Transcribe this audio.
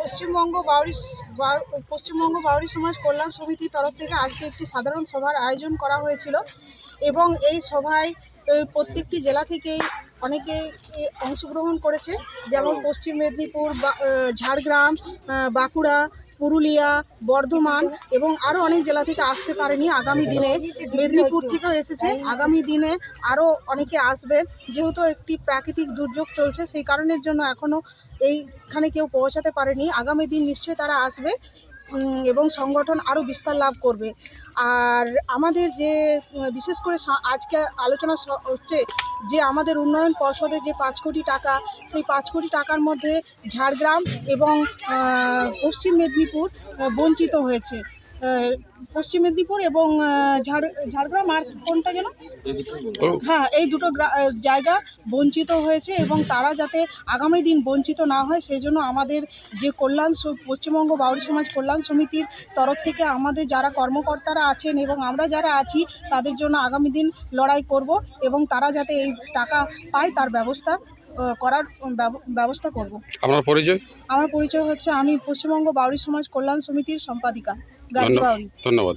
পশ্চিমবঙ্গ বাউরি পশ্চিমবঙ্গ বাউরি সমাজ কল্যাণ সমিতির তরফ থেকে আজকে একটি সাধারণ সভার আয়োজন করা হয়েছিল এবং এই সভায় প্রত্যেকটি জেলা থেকেই অনেকে অংশগ্রহণ করেছে। যেমন পশ্চিম মেদিনীপুর ঝাড়গ্রাম বাঁকুড়া পুরুলিয়া, বর্ধমান এবং আরও অনেক জেলা থেকে আসতে পারেনি আগামী দিনে। মেদিনীপুর থেকেও এসেছে। আগামী দিনে আরও অনেকে আসবেন যেহেতু একটি প্রাকৃতিক দুর্যোগ চলছে, সেই কারণের জন্য এখনও এইখানে কেউ পৌঁছাতে পারেনি। আগামী দিন নিশ্চয়ই তারা আসবে। এবং সংগঠন আরও বিস্তার লাভ করবে। আর আমাদের যে, বিশেষ করে আজকে আলোচনা হচ্ছে যে আমাদের উন্নয়ন পর্ষদে যে পাঁচ কোটি টাকা, সেই পাঁচ কোটি টাকার মধ্যে ঝাড়গ্রাম এবং পশ্চিম মেদিনীপুর বঞ্চিত হয়েছে। পশ্চিম মেদিনীপুর এবং ঝাড় ঝাড়গ্রাম আর কোনটা যেন? হ্যাঁ এই দুটো গ্রা- জায়গা বঞ্চিত হয়েছে এবং তারা যাতে আগামী দিন বঞ্চিত না হয় সেই জন্য আমাদের যে কল্যাণ পশ্চিমবঙ্গ বাউরি সমাজ কল্যাণ সমিতির তরফ থেকে আমাদের যারা কর্মকর্তারা আছেন এবং আমরা যারা আছি তাদের জন্য আগামী দিন লড়াই করব এবং তারা যাতে এই টাকা পায় তার ব্যবস্থা করার ব্যবস্থা করব। আপনার পরিচয়? আমার পরিচয় হচ্ছে আমি পশ্চিমবঙ্গ বাউরি সমাজ কল্যাণ সমিতির সম্পাদিকা ধন্যবাদ।